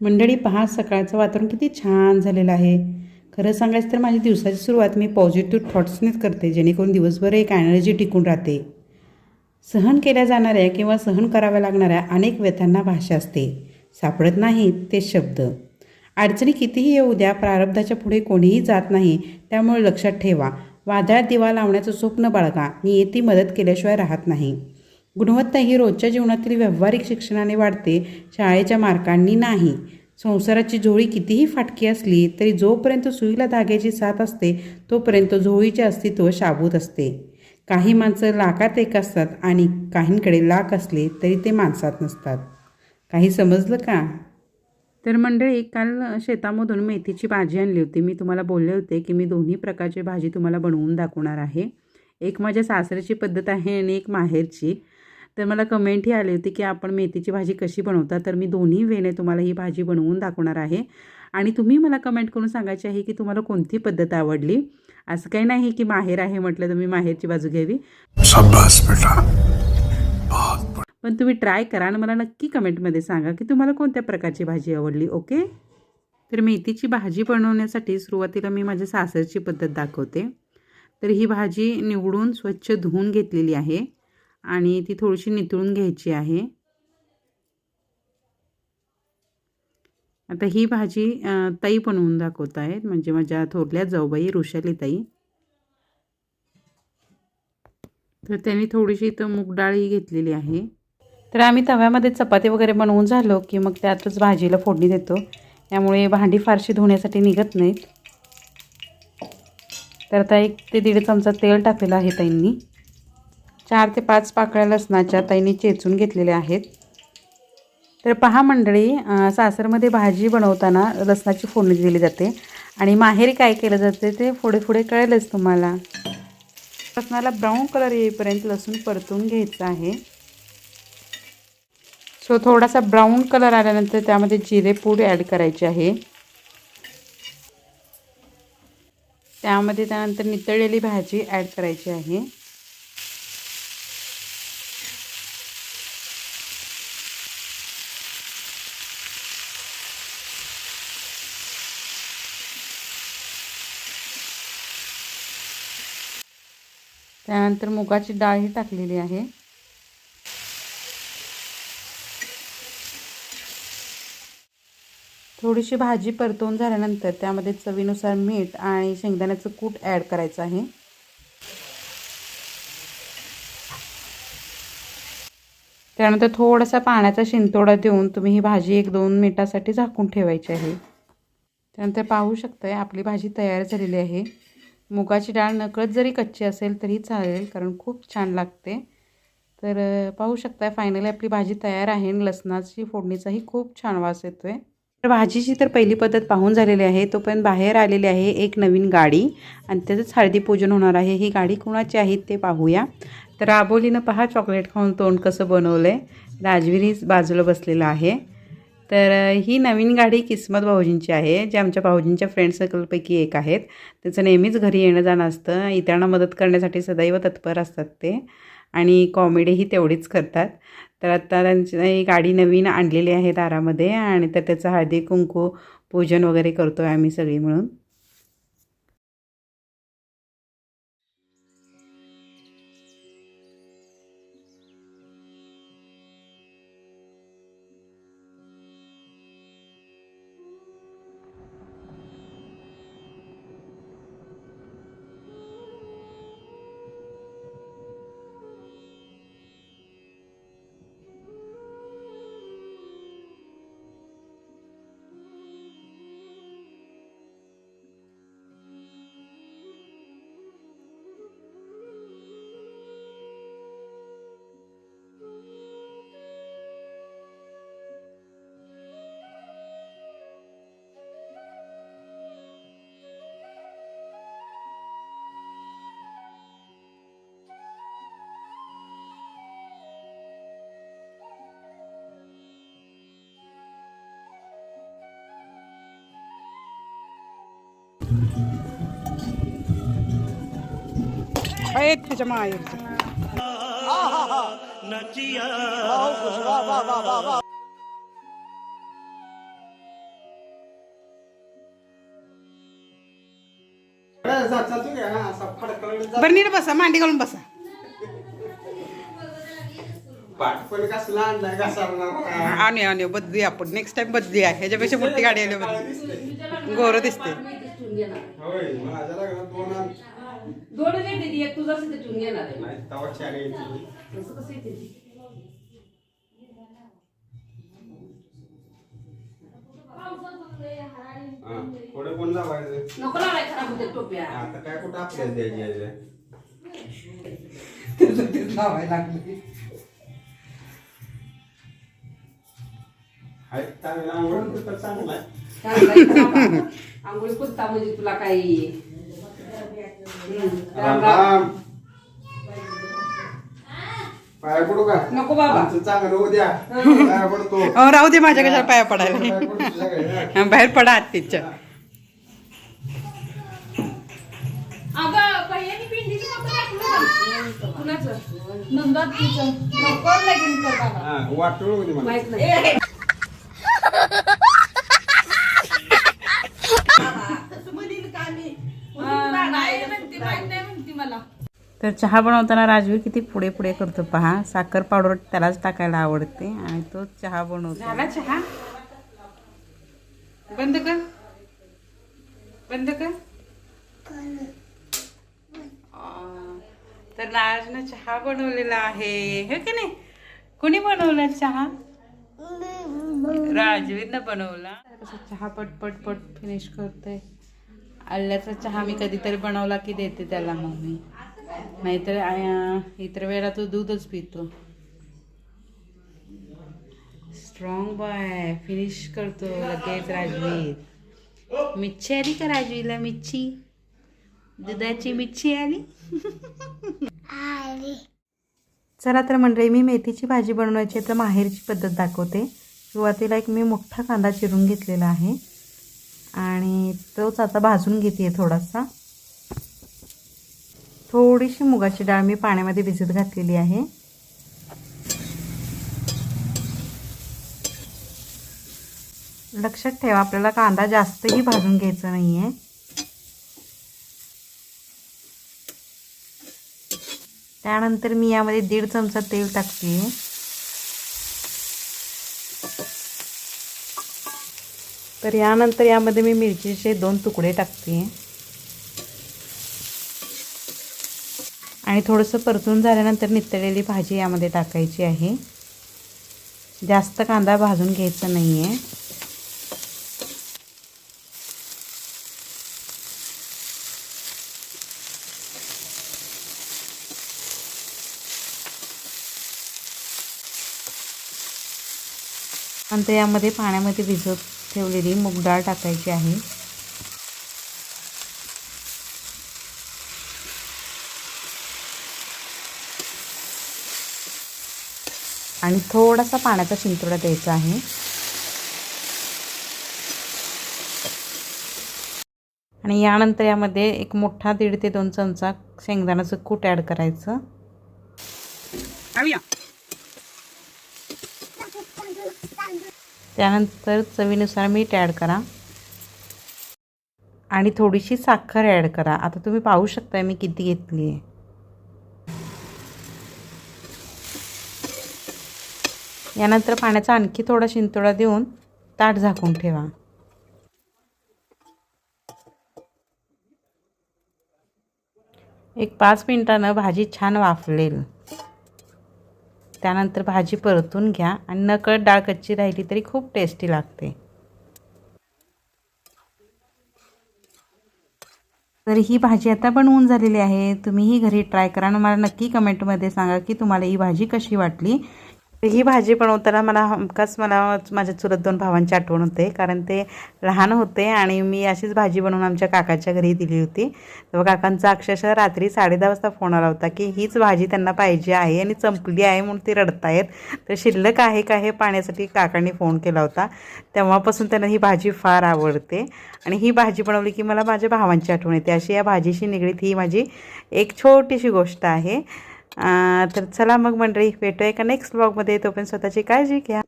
मंडळी पहा सकाळचं वातावरण किती छान झालेलं आहे. खरं सांगायचं तर माझी दिवसाची सुरुवात मी पॉझिटिव्ह थॉट्सनेच करते जेणेकरून दिवसभर एक एनर्जी टिकून राहते. सहन केल्या जाणाऱ्या किंवा सहन कराव्या लागणाऱ्या अनेक व्यथांना भाषा असते. सापडत नाहीत ते शब्द. अडचणी कितीही येऊ द्या प्रारब्धाच्या पुढे कोणीही जात नाही त्यामुळे लक्षात ठेवा. वादळात दिवा लावण्याचं स्वप्न बाळगा. मी नियती मदत केल्याशिवाय राहत नाही. गुणवत्ता ही रोजच्या जीवनातील व्यावहारिक शिक्षणाने वाढते शाळेच्या मार्कांनी नाही. संसाराची झोळी कितीही फाटकी असली तरी जोपर्यंत सुईला धाग्याची साथ असते तोपर्यंत झोळीचे अस्तित्व शाबूत असते. काही माणसं लाखात एक असतात आणि काहींकडे लाख असले तरी ते माणसात नसतात. काही समजलं का? तर मंडळी काल शेतामधून मेथीची भाजी आणली होती. मी तुम्हाला बोलले होते की मी दोन्ही प्रकारची भाजी तुम्हाला बनवून दाखवणार आहे. एक माझ्या सासऱ्याची पद्धत आहे आणि एक माहेरची. तर मला कमेंटही आली होती की आपण मेथीची भाजी कशी बनवता? तर मी दोन्ही वेने तुम्हाला ही भाजी बनवून दाखवणार आहे. आणि तुम्ही मला कमेंट करून सांगायची आहे की तुम्हाला कोणती पद्धत आवडली? असं काही नाही की माहेर आहे म्हटलं तर मी माहेरची बाजू घ्यावी. पण तुम्ही ट्राय करा आणि मला नक्की कमेंटमध्ये सांगा की तुम्हाला कोणत्या प्रकारची भाजी आवडली ओके तर मेथीची भाजी बनवण्यासाठी सुरुवातीला मी माझ्या सासरची पद्धत दाखवते. तर ही भाजी निवडून स्वच्छ धुवून घेतलेली आहे. आणि ती थोडीशी नितळून घ्यायची आहे. आता ही भाजी ताई बनवून दाखवत आहेत. म्हणजे माझ्या थोरल्या जाऊबाई ऋषाली ताई. तर त्यांनी थोडीशी इथं मूग डाळही घेतलेली आहे. तर आम्ही तव्यामध्ये चपाती वगैरे बनवून झालो की मग त्यातच भाजीला फोडणी देतो. त्यामुळे भांडी फारशी धुण्यासाठी निघत नाहीत. तर आता एक ते दीड चमचा तेल टाकलेलं आहे ताईंनी. चार ते पाच पाकळ्या लसणाच्या ताईंनी चेचून घेतलेल्या आहेत. तर पहा मंडळी सासरमध्ये भाजी बनवताना लसणाची फोडणी दिली जाते. आणि माहेरी काय केलं जाते ते पुढे पुढे कळेलच तुम्हाला. लसणाला ब्राऊन कलर येईपर्यंत लसूण परतून घ्यायचं आहे. सो थोडासा ब्राऊन कलर आल्यानंतर त्यामध्ये जिरेपूड ॲड करायचे आहे. त्यामध्ये त्यानंतर नितळलेली भाजी ॲड करायची आहे. त्यानंतर मुगाची डाळही टाकलेली आहे. थोडीशी भाजी परतवून झाल्यानंतर त्यामध्ये चवीनुसार मीठ आणि शेंगदाण्याचं कूट ॲड करायचं आहे. त्यानंतर थोडासा पाण्याचा शिंतोडा देऊन तुम्ही ही भाजी एक दोन मिनिटासाठी झाकून ठेवायची आहे. त्यानंतर पाहू शकताय आपली भाजी तयार झालेली आहे. मुगाची डाळ नकळत जरी कच्ची असेल तरी चालेल कारण खूप छान लागते. तर पाहू शकताय फायनली आपली भाजी तयार आहे आणि लसणाची फोडणीचाही खूप छान वास येतोय. तर भाजीची तर पहिली पद्धत पाहून झालेली आहे तोपर्यंत बाहेर आलेली आहे एक नवीन गाडी आणि त्याचंच हळदी पूजन होणार आहे. ही गाडी कुणाची आहे ते पाहूया. तर आबोलीनं पहा चॉकलेट खाऊन तोंड कसं बनवलं आहे राजवीरीच बाजूला बसलेलं आहे. तर ही नवीन गाडी किस्मत भाऊजींची आहे जे आमच्या भाऊजींच्या फ्रेंड सर्कलपैकी एक आहेत. त्याचं नेहमीच घरी येणं जाणं असतं. इतरांना मदत करण्यासाठी सदैव तत्पर असतात ते आणि कॉमेडीही तेवढीच करतात. तर आता त्यांची गाडी नवीन आणलेली आहे दारामध्ये आणि तर त्याचं हळदी कुंकू पूजन वगैरे करतो आहे आम्ही सगळी मिळून. आहेत त्याच्या माहेर बरं बसा मांडी घालून बसा. आणू आणू बदलूया आपण. नेक्स्ट टाइम आहे ह्याच्यापेक्षा मोठी गाडी आली गोर दिसते होय माझ्या लग्नात दोन आण- दोन येते ती एक तुझा असेल तर ठेवून येणार आहे. नाही तवा चार यायची तसं कसं येते? हा पुढे कोण लावायचं? नको लावाय खराब होते टोप्या. आता काय कुठं आपल्याला द्यायची आहे? हाय चांगला आवडतं तर आंघोळी कुत्ता म्हणजे तुला काही? पाया पडू का? नको बाबा. चांगलं उद्या पाया पडतो. अहो, राहू दे माझ्या कशाला पाया पडायला. बाहेर पडा भैयानी पिंडीची नको टाकलं कुणाचं नंदातीचं नको लगीन करताना हा वाटूळ होती मला माहीत नाही नाही म्हणती माहीत नाही म्हणती मला तर चहा बनवताना राजवीर किती पुढे पुढे करतो पहा. साखर पावडर त्यालाच टाकायला आवडते आणि तो चहा बनवतो. झाला चहा? बंद कर. बंद कर. तर राजनं चहा बनवलेला आहे. हे की नाही? कोणी बनवला चहा? राजवीरनं बनवला. कसं चहा पट पट पट फिनिश करतोय. आल्याचा चहा मी कधीतरी बनवला की देते त्याला मग मी नाहीतर इतर वेळेला तो दूधच पितो. स्ट्रॉंग बॉय फिनिश करतो लगेच राजवीर. मिच्छी आली का राजवीरला मिच्छी? दुधाची मिच्छी आली? चला तर मंडळी मी मेथीची भाजी बनवण्याची तर माहेरची पद्धत दाखवते. सुरुवातीला एक मी मोठा कांदा चिरून घेतलेला आहे. आणि तोच आता भाजून घेते थोडासा. थोडीशी मुगाची डाळ मी पाण्यामध्ये भिजत घातलेली आहे. लक्षात ठेवा आपल्याला कांदा जास्तही भाजून घ्यायचा नाही आहे त्यानंतर मी यामध्ये दीड चमचा तेल टाकते. तर यानंतर यामध्ये मी मिरचीचे दोन तुकडे टाकते. आणि थोडंसं परतून झाल्यानंतर नितळलेली भाजी यामध्ये टाकायची आहे. जास्त कांदा भाजून घ्यायचा नाही आहे नंतर यामध्ये पाण्यामध्ये भिजत ठेवलेली मूग डाळ टाकायची आहे. आणि थोडासा पाण्याचा शिंतोडा द्यायचा आहे. आणि यानंतर यामध्ये एक मोठा दीड ते दोन चमचा शेंगदाण्याचं कूट ॲड करायचं. त्यानंतर चवीनुसार मीठ ॲड करा. आणि थोडीशी साखर ॲड करा. आता तुम्ही पाहू शकताय मी किती घेतली आहे यानंतर पाण्याचा आणखी थोडा शिंतोडा देऊन ताट झाकून ठेवा. एक पाच मिनिटानं भाजी छान वाफलेल. त्यानंतर भाजी परतून घ्या आणि नकळत डाळ कच्ची राहिली तरी खूप टेस्टी लागते. तर ही भाजी आता बनवून झालेली आहे. तुम्हीही घरी ट्राय करा आणि मला नक्की कमेंटमध्ये सांगा की तुम्हाला ही भाजी कशी वाटली. ही भाजी बनवताना मला हमखास मला माझ्या चुलत दोन भावांची आठवण होते कारण ते लहान होते आणि मी अशीच भाजी बनवून आमच्या काकाच्या घरी दिली होती. तेव्हा काकांचा अक्षरशः रात्री साडेदहा वाजता फोन आला होता की हीच भाजी त्यांना पाहिजे आहे आणि चंपली आहे म्हणून ती रडतायत. तर शिल्लक आहे का हे पाण्यासाठी काकांनी फोन केला होता. तेव्हापासून त्यांना ही भाजी फार आवडते आणि ही भाजी बनवली की मला माझ्या भावांची आठवण येते. अशी या भाजीशी निगडीत ही माझी एक छोटीशी गोष्ट आहे. तर चला मग मंडळी भेटूया एका नेक्स्ट ब्लॉगमध्ये तोपर्यंत स्वतःची काळजी घ्या.